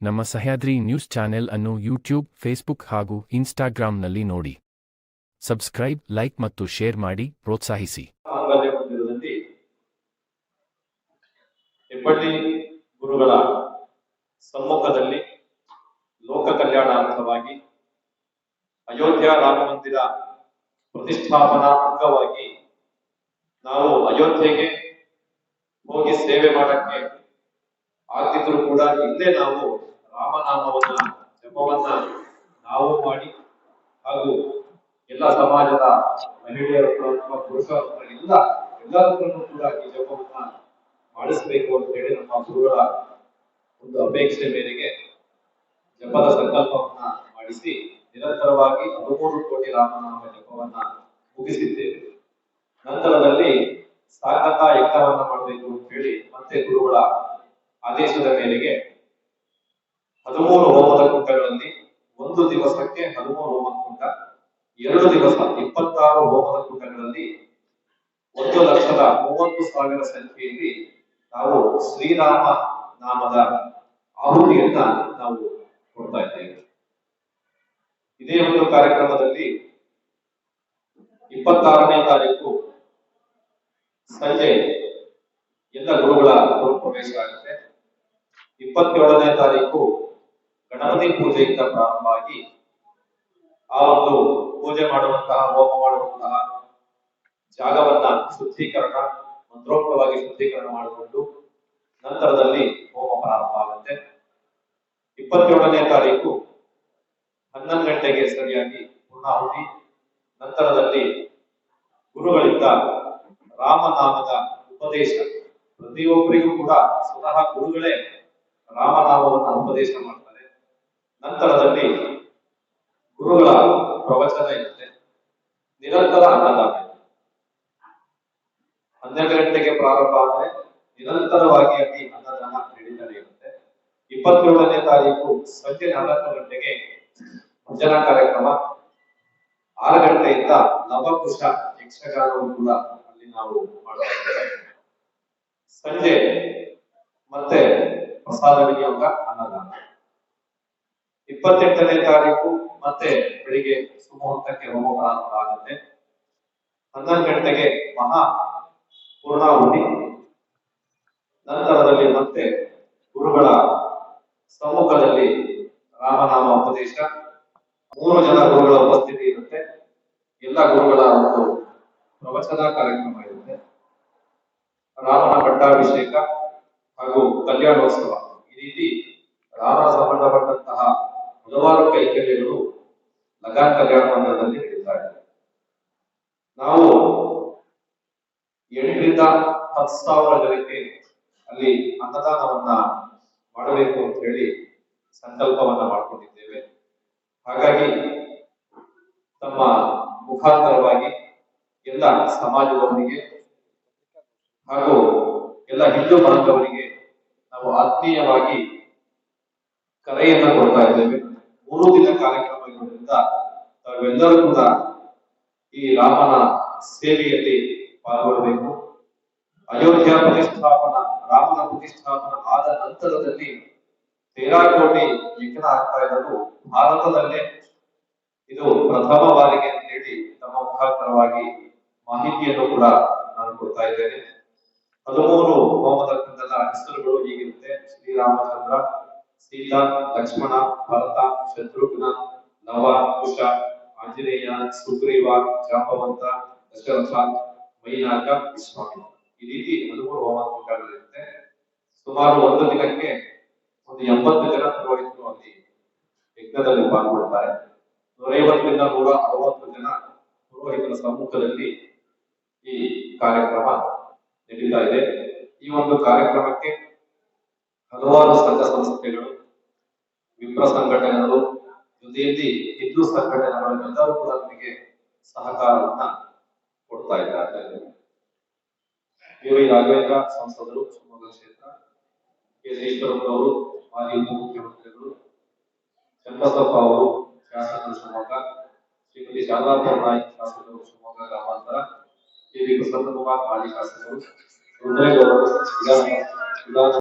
ನಮ್ಮ Sahyadri news channel ಅನ್ನು YouTube, Facebook ಹಾಗೂ ಇನ್ಸ್ಟಾಗ್ರಾಂನಲ್ಲಿ ನೋಡಿ. ಸಬ್ಸ್ಕ್ರೈಬ್, ಲೈಕ್ ಮತ್ತು ಶೇರ್ ಮಾಡಿ, ಪ್ರೋತ್ಸಾಹಿಸಿ. ಗುರುಗಳ ಸಮ್ಮುಖದಲ್ಲಿ ಲೋಕ ಕಲ್ಯಾಣಾರ್ಥವಾಗಿ ಅಯೋಧ್ಯ ರಾಮ ಮಂದಿರ ಪ್ರತಿಷ್ಠಾಪನಾ ಅಂಗವಾಗಿ ನಾವು ಅಯೋಧ್ಯೆಗೆ ಹೋಗಿ ಸೇವೆ ಮಾಡಕ್ಕೆ ಆಗ್ತಿದ್ರು ಕೂಡ ಇಲ್ಲೇ ನಾವು ರಾಮನಾಮವನ್ನ, ಜಪವನ್ನ ನಾವು ಮಾಡಿ ಹಾಗೂ ಎಲ್ಲ ಸಮಾಜದ ಮಹಿಳೆಯರು ಅಥವಾ ಪುರುಷರ ಎಲ್ಲ ಎಲ್ಲರ ಕೂಡ ಈ ಜಪವನ್ನ ಮಾಡಿಸ್ಬೇಕು ಅಂತ ಹೇಳಿ ನಮ್ಮ ಗುರುಗಳ ಒಂದು ಅಪೇಕ್ಷೆ ಮೇರೆಗೆ ಜಪದ ಸಂಕಲ್ಪವನ್ನ ಮಾಡಿಸಿ ನಿರಂತರವಾಗಿ ಹದಿಮೂರು ಕೋಟಿ ರಾಮನಾಮ ಜಪವನ್ನ ಮುಗಿಸಿದ್ದೇವೆ. ನಂತರದಲ್ಲಿ ಸಾಕತ ಯಜ್ಞವನ್ನ ಮಾಡಬೇಕು ಅಂತ ಹೇಳಿ ಮತ್ತೆ ಗುರುಗಳ ಆದೇಶದ ಮೇರೆಗೆ ಹದಿಮೂರು ಹೋಮದ ಕುಂಟಗಳಲ್ಲಿ ಒಂದು ದಿವಸಕ್ಕೆ ಹದಿಮೂರು ಹೋಮ ಕುಂಟ ಎರಡು ದಿವಸ ಇಪ್ಪತ್ತಾರು ಹೋಮದ ಕುಂಟಗಳಲ್ಲಿ ಒಂದು ಲಕ್ಷದ ಮೂವತ್ತು ಸಾವಿರ ಸಂಖ್ಯೆಯಲ್ಲಿ ನಾವು ಶ್ರೀರಾಮ ನಾಮದ ಆಹುತಿಯನ್ನ ನಾವು ಕೊಡ್ತಾ ಇದ್ದೇವೆ. ಇದೇ ಒಂದು ಕಾರ್ಯಕ್ರಮದಲ್ಲಿ ಇಪ್ಪತ್ತಾರನೇ ತಾರೀಕು ಸಂಜೆ ಎಲ್ಲ ಗುರುಗಳ ಪ್ರವೇಶ ಆಗುತ್ತೆ. ಇಪ್ಪತ್ತೇಳನೇ ತಾರೀಕು ಗಣಪತಿ ಪೂಜೆಯಿಂದ ಪ್ರಾರಂಭವಾಗಿ ಆ ಒಂದು ಪೂಜೆ ಮಾಡುವಂತಹ, ಹೋಮ ಮಾಡುವಂತಹ ಜಾಗವನ್ನ ಶುದ್ಧೀಕರಣ, ಮಂತ್ರೋಕ್ತವಾಗಿ ಶುದ್ಧೀಕರಣ ಮಾಡಿಕೊಂಡು ನಂತರದಲ್ಲಿ ಹೋಮ ಪ್ರಾರಂಭ ಆಗುತ್ತೆ. ಇಪ್ಪತ್ತೇಳನೇ ತಾರೀಕು ಹನ್ನೊಂದು ಗಂಟೆಗೆ ಸರಿಯಾಗಿ ಪೂರ್ಣಾಹುತಿ. ನಂತರದಲ್ಲಿ ಗುರುಗಳಿಂದ ರಾಮನಾಮದ ಉಪದೇಶ. ಪ್ರತಿಯೊಬ್ಬರಿಗೂ ಕೂಡ ಸ್ವತಃ ಗುರುಗಳೇ ರಾಮನಾಮವನ್ನು ಉಪದೇಶ ಮಾಡ್ತಾರೆ. ನಂತರದಲ್ಲಿ ಗುರುಗಳ ಪ್ರವಚನ ಇರುತ್ತೆ. ನಿರಂತರ ಅನ್ನದಾನ. ಹನ್ನೆರಡು ಗಂಟೆಗೆ ಪ್ರಾರಂಭ ಆದರೆ ನಿರಂತರವಾಗಿ ಅಲ್ಲಿ ಅನ್ನದಾನ ನಡೀತಾನೆ ಇರುತ್ತೆ. ಇಪ್ಪತ್ತೇಳನೇ ತಾರೀಕು ಸಂಜೆ ನಾಲ್ಕು ಗಂಟೆಗೆ ಭಜನಾ ಕಾರ್ಯಕ್ರಮ. ಆರು ಗಂಟೆಯಿಂದ ನವಕುಶ ಯಕ್ಷಗಾನವನ್ನು ಕೂಡ ಅಲ್ಲಿ ನಾವು ಮಾಡುತ್ತೇವೆ ಸಂಜೆ ಮತ್ತೆ ಪ್ರಸಾದ ವಿನಿಯೋಗ ಅನ್ನದಾನ. ಇಪ್ಪತ್ತೆಂಟನೇ ತಾರೀಕು ಮತ್ತೆ ಬೆಳಿಗ್ಗೆ ಸುಮುಹೂರ್ತಕ್ಕೆ ಹೋಮ ಪ್ರಾರಂಭ ಆಗುತ್ತೆ. ಹನ್ನೊಂದು ಗಂಟೆಗೆ ಮಹಾ ಪೂರ್ಣಾಹುತಿ. ನಂತರದಲ್ಲಿ ಮತ್ತೆ ಗುರುಗಳ ಸಮ್ಮುಖದಲ್ಲಿ ರಾಮನಾಮ ಉಪದೇಶ. ಮೂರು ಜನ ಗುರುಗಳ ಉಪಸ್ಥಿತಿ ಇರುತ್ತೆ. ಎಲ್ಲ ಗುರುಗಳ ಒಂದು ಪ್ರವಚನ ಕಾರ್ಯಕ್ರಮ ಇರುತ್ತೆ. ರಾಮನ ಪಟ್ಟಾಭಿಷೇಕ ಹಾಗೂ ಕಲ್ಯಾಣೋತ್ಸವ. ಈ ರೀತಿ ರಾಮ ಸಂಬಂಧಪಟ್ಟಂತಹ ಹಲವಾರು ಕೈಕರ್ಯಗಳು ಲಗಾನ್ ಕಲ್ಯಾಣ ಮಂದಿರದಲ್ಲಿ ನಡೀತಾ ಇದೆ ನಾವು ಎಂಟರಿಂದ ಹತ್ತು ಸಾವಿರ ಜನಕ್ಕೆ ಅಲ್ಲಿ ಅನ್ನದಾನವನ್ನ ಮಾಡಬೇಕು ಅಂತ ಹೇಳಿ ಸಂಕಲ್ಪವನ್ನ ಮಾಡಿಕೊಂಡಿದ್ದೇವೆ. ಹಾಗಾಗಿ ತಮ್ಮ ಮುಖಾಂತರವಾಗಿ ಎಲ್ಲ ಸಮಾಜದವರಿಗೆ ಹಾಗೂ ಎಲ್ಲ ಹಿಂದೂ ಬಾಂಧವರಿಗೆ ನಾವು ಆತ್ಮೀಯವಾಗಿ ಕರೆಯನ್ನ ಕೊಡ್ತಾ ಇದ್ದೇವೆ. ಮೂರು ದಿನ ಕಾರ್ಯಕ್ರಮ ಇರೋದ್ರಿಂದ ತಾವೆಲ್ಲರೂ ಕೂಡ ಈ ರಾಮನ ಸೇವೆಯಲ್ಲಿ ಪಾಲ್ಗೊಳ್ಳಬೇಕು. ಅಯೋಧ್ಯ ಪ್ರತಿಷ್ಠಾಪನ, ರಾಮನ ಪ್ರತಿಷ್ಠಾಪನ ಆದ ನಂತರದಲ್ಲಿ ತೇರಾ ಕೋಟಿ ಯಜ್ಞ ಆಗ್ತಾ ಇರೋದು ಭಾರತದಲ್ಲೇ ಇದು ಪ್ರಥಮ ಬಾರಿಗೆ ಅಂತ ಹೇಳಿ ನಮ್ಮ ಮುಖಾಂತರವಾಗಿ ಮಾಹಿತಿಯನ್ನು ಕೂಡ ನಾನು ಕೊಡ್ತಾ ಇದ್ದೇನೆ. ಹದಿಮೂರು ಕುಂಡದ ಹೆಸರುಗಳು ಹೀಗಿರುತ್ತೆ? ಶ್ರೀರಾಮಚಂದ್ರ, ಸೀತಾ, ಲಕ್ಷ್ಮಣ, ಭರತ, ಶತ್ರುಘ್ನ, ನವ, ಕುಶ, ಆಂಜನೇಯ, ಸುಗ್ರೀವ ಜಾಂಬವಂತ ದಶರಥ ಮೈನಾಕ ವಿಶ್ವಾಮಿ ಈ ರೀತಿ ಹದಿಮೂರು ಹೋಮ ಕುಂಡಗಳಿರುತ್ತೆ ಸುಮಾರು ಒಂದು ದಿನಕ್ಕೆ ಒಂದು ಎಂಬತ್ತು ಜನ ಪುರೋಹಿತರು ಅಲ್ಲಿ ಯಜ್ಞದಲ್ಲಿ ಪಾಲ್ಗೊಳ್ತಾರೆ. ನೂರೈವತ್ತರಿಂದ ನೂರ ಅರವತ್ತು ಜನ ಪುರೋಹಿತರ ಸಮ್ಮುಖದಲ್ಲಿ ಈ ಕಾರ್ಯಕ್ರಮ ನಡೀತಾ ಇದೆ. ಈ ಒಂದು ಕಾರ್ಯಕ್ರಮಕ್ಕೆ ಹಲವಾರು ಸಂಘ ಸಂಸ್ಥೆಗಳು ವಿಪ್ರ ಸಂಘಟನೆಗಳು ಜೊತೆಯಲ್ಲಿ ಹಿಂದೂ ಸಂಘಟನೆಗಳು ಎಲ್ಲರೂ ಕೂಡ ನಮಗೆ ಸಹಕಾರವನ್ನ ಕೊಡ್ತಾ ಇದ್ದಾರೆ ವಿ ರಾಘವೇಂದ್ರ ಸಂಸದರು ಶಿವಮೊಗ್ಗ ಕ್ಷೇತ್ರ ಕೆ ಈಶ್ವರಪ್ಪನವರು ಮಾಜಿ ಉಪಮುಖ್ಯಮಂತ್ರಿಗಳು ಚನ್ನಬಸಪ್ಪ ಅವರು ಶಾಸಕರು ಶಿವಮೊಗ್ಗ ಶ್ರೀಮತಿ ಶಾರದಾಪುರ ನಾಯ್ಕ ಶಾಸಕರು ಶಿವಮೊಗ್ಗ ಗ್ರಾಮಾಂತರ ಕೆ ವಿ ಪ್ರಸನ್ನಕುಮಾರ್ ಮಾಜಿ ಶಾಸಕರು 有那个你看你刚